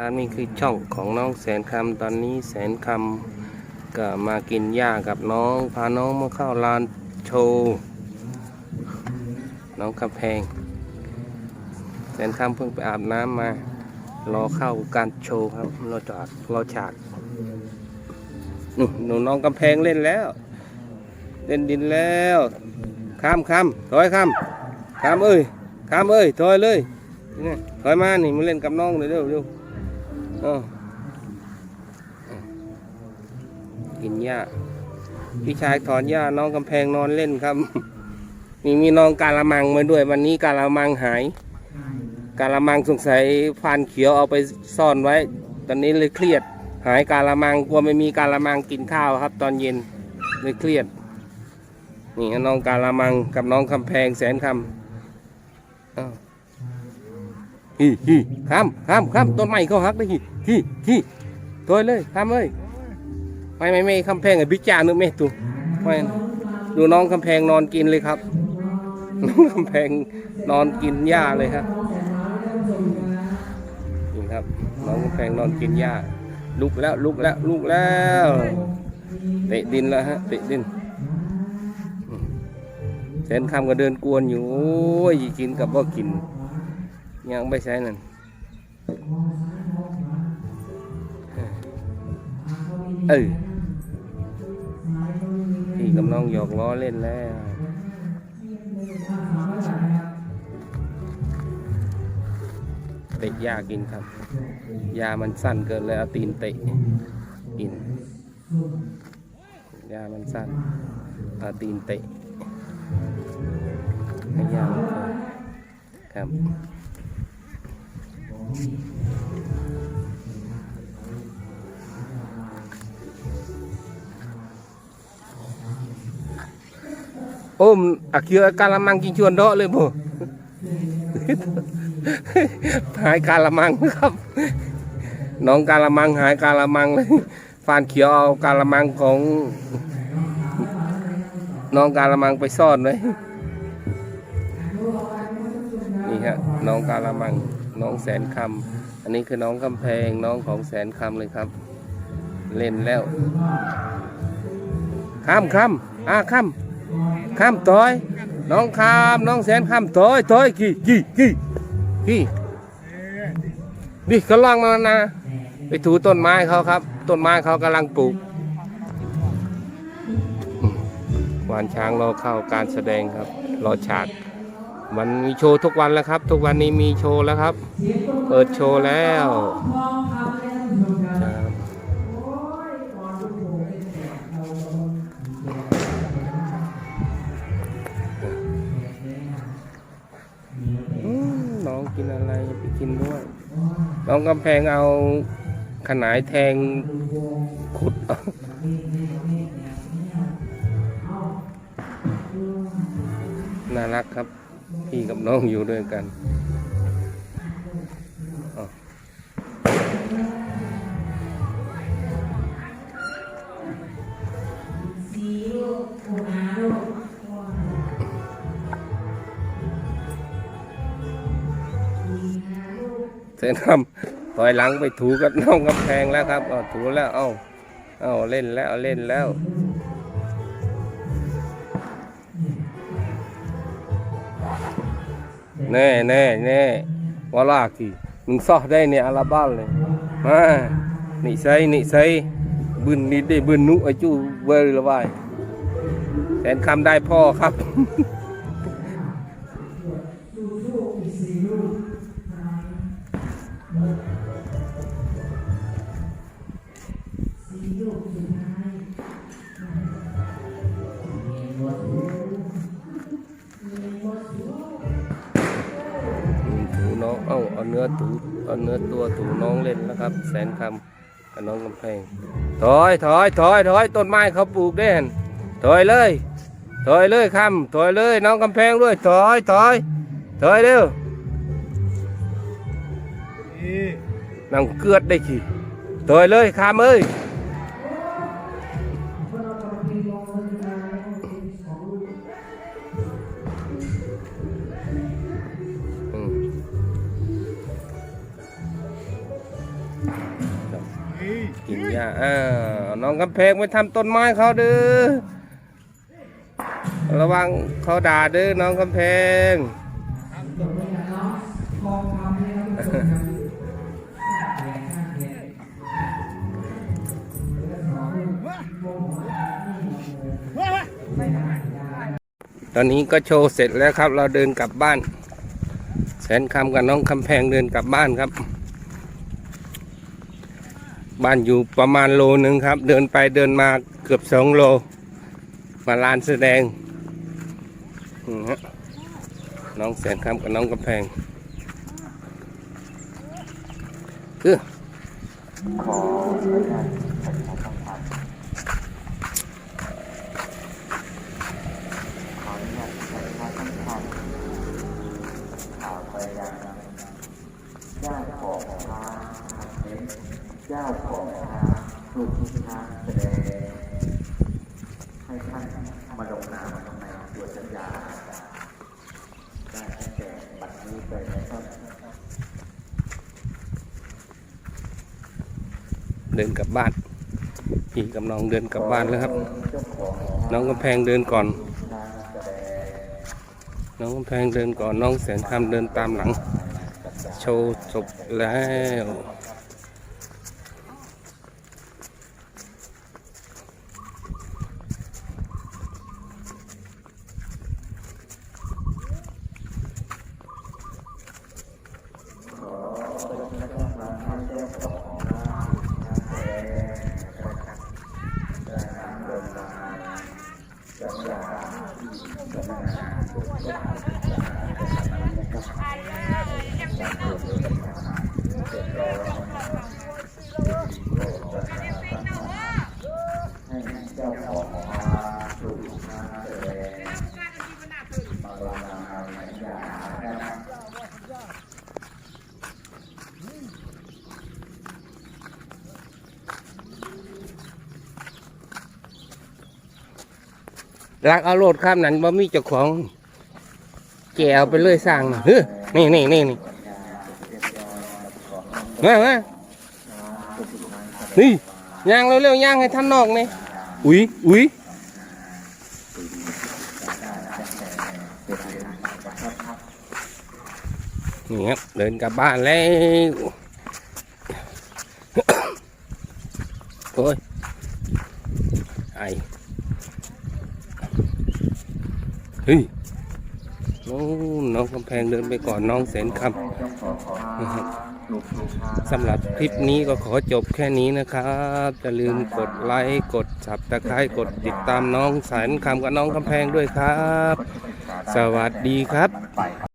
การนี่คือช่องของน้องแสนคำตอนนี้แสนคำก็มากินหญ้ากับน้อง พาน้องมาเข้าลานโชว์น้องกำแพง แสนคำเพิ่งไปอาบน้ำมารอเข้าการโชว์ครับรอจอดรอฉากหนูน้องกำแพงเล่นแล้ว เล่นดินแล้วข้ามข้ามถอยข้ามข้ามเอ้ยข้ามเอ้ยถอยเลยถอยมานี่มาเล่นกับน้องเลยเร็วเร็ว อ้าวกินหญ้าพี่ชายถอนหญ้าน้องกำแพงนอนเล่นครับนี่มีน้องกาละมังมาด้วย วันนี้กาละมังหาย กาละมังสงสัยฟานเขียวเอาไปซ่อนไว้ ตอนนี้เลยเครียด หายกาละมังกลัวไม่มีกาละมังกินข้าวครับ ตอนเย็นเลยเครียด นี่น้องกาละมังกับน้องคำแพงแสนคำอ้าว ฮีฮีข้ามข้ามข้ามต้นไม้เขาหักเลยฮีฮีฮีตัวเลยข้ามเลยไม่ไม่ไม่คำแพงไอ้บิจ่านึกไม่ตัวไม่ดูน้องคำแพงนอนกินเลยครับ น้องคำแพงนอนกินหญ้าเลยครับนี่ครับ น้องคำแพงนอนกินหญ้าลุกแล้วลุกแล้วลุกแล้วเตะดินแล้วฮะเตะดินแสนคำก็เดินกวนอยู่โอ้ยกินกับว่ากิน ยังไม่ใช่นั่นเออพี่กับน้องหยอกล้อเล่นแล้วเตะยากินครับ ยามันสั้นเกินเลยเอาตีนเตะกิน ยามันสั้นเอาตีนเตะไม่ยากครับ โอ้มอาเกียกาละมังกินชวนเดาะเลยบ่หายกาละมังครับ น้องกาละมังหายกาละมังเลยฟานเขียวเอากาละมังของ น้องกาละมังไปซ่อนไว้นี่ฮะน้องกาละมัง น้องแสนคำอันนี้คือน้องกำแพงน้องของแสนคำเลยครับ เล่นแล้ว ข้ามข้ามอ่าข้ามข้ามต่อย น้องข้ามน้องแสนข้ามต่อยต่อยกี่กี่กี่กี่นี่กำลังมานะไปถูต้นไม้เขาครับ ต้นไม้เขากำลังปลูกวานช้างรอเข้าการแสดงครับ รอฉาก มันมีโชว์ทุกวันแล้วครับ ทุกวันนี้มีโชว์แล้วครับ เปิดโชว์แล้วน้องกินอะไรไปกินด้วย น้องกำแพงเอาขนายแทงขุดน่ารักครับ พี่กับน้องอยู่ด้วยกันอ้าวเซนคำถอยหลังไปถูกับน้องกำแพงแล้วครับเอถูแล้วเอาเอาเล่นแล้วเล่นแล้ว แน่แน่แน่วาลากีมึงซอได้เนี่ยอาราบาลเลยมานี่ใส่นี่ใส่บึนนี่ได้บึนนุไอจูเวรละวายแสนคำได้พ่อครับ เอ้าเอาเนื้อถูเอาเนื้อตัวถูน้องเล่นนะครับ แสนคำกับน้องกำแพงถอยถอยถอยถอยต้นไม้เขาปลูกได้เห็นถอยเลยถอยเลยคำถอยเลยน้องกำแพงด้วยถอยถอยถอยเร็วนั่งเกือดได้ขี่ถอยเลยคำเอ้ย กินหญ้าอ้าวน้องกำแพงไปทำต้นไม้เขาเด้อระวังเขาด่าเด้อน้องกำแพงตอนนี้ก็โชว์เสร็จแล้วครับ เราเดินกลับบ้าน แสนคำกับน้องคำแพงเดินกลับบ้านครับ บ้านอยู่ประมาณโลหนึ่งครับ เดินไปเดินมาเกือบสองโล มาลานแสดงน้องแสนคำกับน้องกำแพงคือเจ้าของพระ เจ้าของพระถูกทุกทางแสดงให้ท่านมาลงนามในตัวสัญญาได้ตั้งแต่บัดนี้ไปนะครับเดินกลับบ้าน พี่กับน้องเดินกลับบ้านแล้วครับ น้องกำแพงเดินก่อน น้องกำแพงเดินก่อน น้องแสนคำเดินตามหลัง โชว์จบแล้ว ให้เจ้าของพระถูกทางแสดงมาลงนามในสัญญานะครับ รักเอาโลดข้ามนั้นบ่มีเจ้าของแกเอาไปเลยสร้างเฮ้ยนี่นี่นี่นี่มามานี่ย่างเร็วๆย่างให้ท่านนอกนี่อุ้ยอุ้ยนี่ครับเดินกลับบ้านแล้วโอ้ยไอ เฮ้ยน้องน้องกำแพงเดินไปก่อนน้องแสนคำนะครับสำหรับคลิปนี้ก็ขอจบแค่นี้นะครับอย่าลืมกดไลค์กดสับตะไคร้กดติดตามน้องแสนคำกับน้องกำแพงด้วยครับ สวัสดีครับ